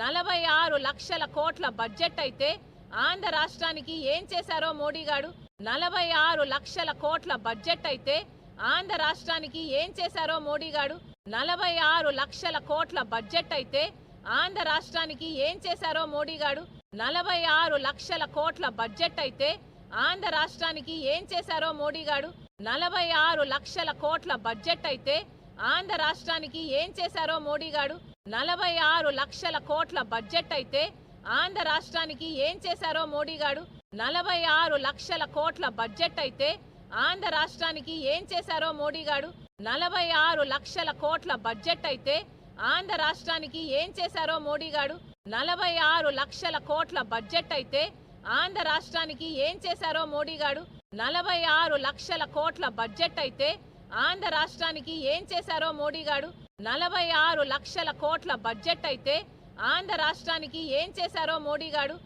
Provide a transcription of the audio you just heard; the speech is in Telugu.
నలభై ఆరు లక్షల కోట్ల బడ్జెట్ అయితే ఆంధ్ర రాష్ట్రానికి ఏం చేశారో మోడీ గారు? నలభై ఆరు లక్షల కోట్ల బడ్జెట్ అయితే ఆంధ్ర రాష్ట్రానికి ఏం చేశారో మోడీ గారు? నలభై ఆరు లక్షల కోట్ల బడ్జెట్ అయితే ఆంధ్ర రాష్ట్రానికి ఏం చేశారో మోడీ గారు? నలభై ఆరు లక్షల కోట్ల బడ్జెట్ అయితే ఆంధ్ర రాష్ట్రానికి ఏం చేశారో మోడీ గారు? నలభై ఆరు లక్షల కోట్ల బడ్జెట్ అయితే ఆంధ్ర రాష్ట్రానికి ఏం చేశారో మోడీ గారు? నలభై ఆరు లక్షల కోట్ల బడ్జెట్ అయితే ఆంధ్ర రాష్ట్రానికి ఏం చేశారో మోడీ గారు? నలభై ఆరు లక్షల కోట్ల బడ్జెట్ అయితే ఆంధ్ర రాష్ట్రానికి ఏం చేశారో మోడీ గారు? నలభై ఆరు లక్షల కోట్ల బడ్జెట్ అయితే ఆంధ్ర రాష్ట్రానికి ఏం చేశారో మోడీ గారు? నలభై ఆరు లక్షల కోట్ల బడ్జెట్ అయితే ఆంధ్ర రాష్ట్రానికి ఏం చేశారో మోడీ గారు? నలభై ఆరు లక్షల కోట్ల బడ్జెట్ అయితే ఆంధ్ర రాష్ట్రానికి ఏం చేశారో మోడీ గారు? నలభై ఆరు లక్షల కోట్ల బడ్జెట్ అయితే ఆంధ్ర రాష్ట్రానికి ఏం చేశారో మోడీ గారు?